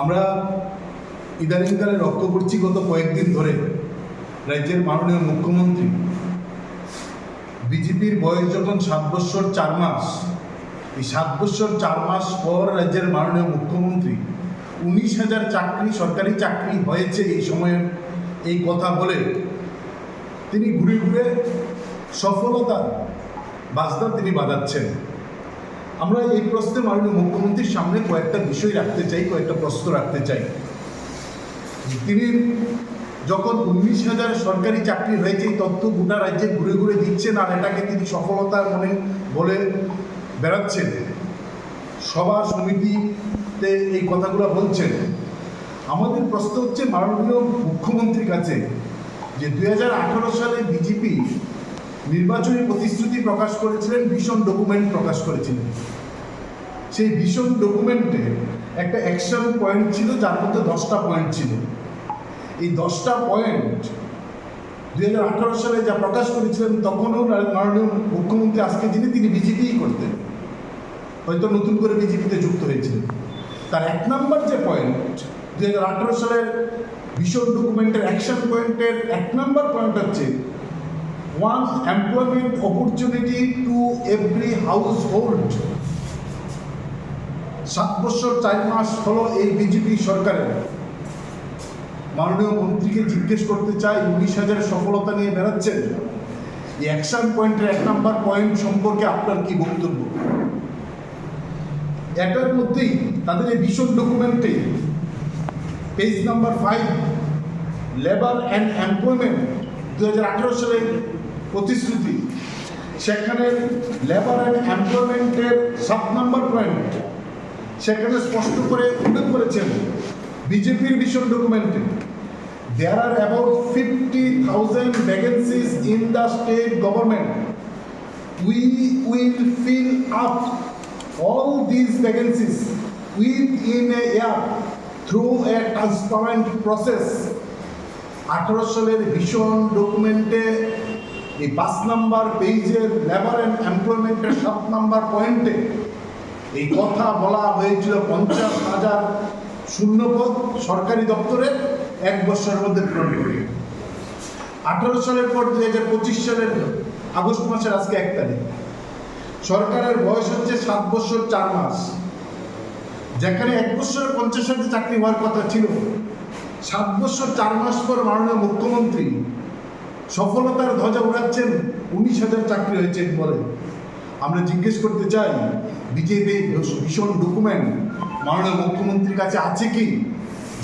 আমরা ইদানিংকালে লক্ষ্য করছি গত কয়েকদিন ধরে রাজ্যের মাননীয় মুখ্যমন্ত্রী। বিজেপির বয়স যখন সাত বৎসর চার মাস, এই সাত বৎসর চার মাস পর রাজ্যের মাননীয় মুখ্যমন্ত্রী উনিশ হাজার চাকরি, সরকারি চাকরি হয়েছে এই সময়ে এই কথা বলে তিনি ঘুরে ঘুরে সফলতার বাজনা তিনি বাজাচ্ছেন। আমরা এই প্রশ্নে মাননীয় মুখ্যমন্ত্রীর সামনে কয়েকটা বিষয় রাখতে চাই, কয়েকটা প্রশ্ন রাখতে চাই। তিনি যখন উনিশ হাজার সরকারি চাকরি হয়েছে, এই তথ্য গোটা রাজ্যে ঘুরে ঘুরে দিচ্ছেন আর এটাকে তিনি সফলতার মনে বলে বেড়াচ্ছেন। সভা সমিতিতে এই কথাগুলো বলছেন। আমাদের প্রশ্ন হচ্ছে মাননীয় মুখ্যমন্ত্রীর কাছে যে দু হাজার আঠারো সালে বিজেপি নির্বাচনী প্রতিশ্রুতি প্রকাশ করেছিলেন, ভীষণ ডকুমেন্ট প্রকাশ করেছিলেন। সেই ভীষণ ডকুমেন্টে একটা অ্যাকশন পয়েন্ট ছিল, যার মধ্যে দশটা পয়েন্ট ছিল। এই দশটা পয়েন্ট দুই হাজার আঠারো সালে যা প্রকাশ করেছিলেন, তখনও মাননীয় মুখ্যমন্ত্রী আজকে যিনি, তিনি বিজেপিই করতেন। হয়তো নতুন করে বিজেপিতে যুক্ত হয়েছিলেন। তার এক নম্বর যে পয়েন্ট দুই হাজার আঠারো সালের ভীষণ ডকুমেন্টের অ্যাকশন পয়েন্টের এক নম্বর পয়েন্ট হচ্ছে one employment opportunity to every household সাত বছর, চার মাস হলো এই বিজেপি সরকারের। মাননীয় মন্ত্রীকে জিজ্ঞেস করতে চাই, উনিশ হাজারের সফলতা নিয়ে বেড়াচ্ছেন। অ্যাকশন পয়েন্টের এক নাম্বার পয়েন্ট সম্পর্কে আপনার কি বক্তব্য? এটার মধ্যেই তাদের এই ভীষণ ডকুমেন্টে page number five labour and employment দু হাজার আঠেরো সালের প্রতিশ্রুতি। সেখানে লেবার অ্যান্ড এমপ্লয়মেন্টের সাত নাম্বার পয়েন্ট সেখানে স্পষ্ট করে উল্লেখ করেছেন বিজেপির ভীষণ ডকুমেন্টে there are about fifty thousand vacancies in the state government we will fill up all vacancies vacancies in a year through a transparent process আঠারো সালের ভীষণ ডকুমেন্টে এই পাঁচ নাম্বার পেজের লেবার অ্যান্ড এমপ্লয়মেন্টের সাত নাম্বার পয়েন্টে এই কথা বলা হয়েছিল পঞ্চাশ হাজার শূন্যপদ সরকারি দপ্তরে এক বছরের মধ্যে পূরণ করে আঠারো সালের পর দুই হাজার পঁচিশ সালের আগস্ট মাসের আজকে এক তারিখ। সরকারের বয়স হচ্ছে সাত বছর চার মাস। যেখানে এক বছর পঞ্চাশ হাজার চাকরি হওয়ার কথা ছিল, সাত বছর চার মাস পর মাননীয় মুখ্যমন্ত্রী সফলতার ধ্বজা উড়াচ্ছেন, উনিশ হাজার চাকরি হয়েছে বলে। আমরা জিজ্ঞেস করতে চাই, বিজেপি ভীষণ ডকুমেন্ট মাননীয় মুখ্যমন্ত্রীর কাছে আছে কি?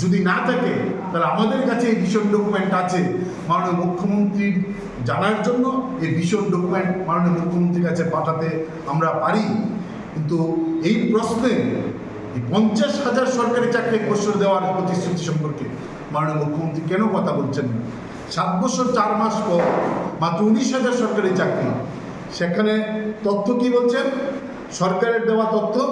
যদি না থাকে, তাহলে আমাদের কাছে এই ভীষণ ডকুমেন্ট আছে। মাননীয় মুখ্যমন্ত্রীর জানার জন্য এই ভীষণ ডকুমেন্ট মাননীয় মুখ্যমন্ত্রীর কাছে পাঠাতে আমরা পারি। কিন্তু এই প্রশ্নে পঞ্চাশ হাজার সরকারি চাকরি এক বছর দেওয়ার প্রতিশ্রুতি সম্পর্কে মাননীয় মুখ্যমন্ত্রী কেন কথা বলছেন সাত বছর, চার মাস পর মাত্র উনিশ হাজার সরকারি চাকরি। সেখানে তথ্য কি বলছেন? সরকারের দেওয়া তথ্য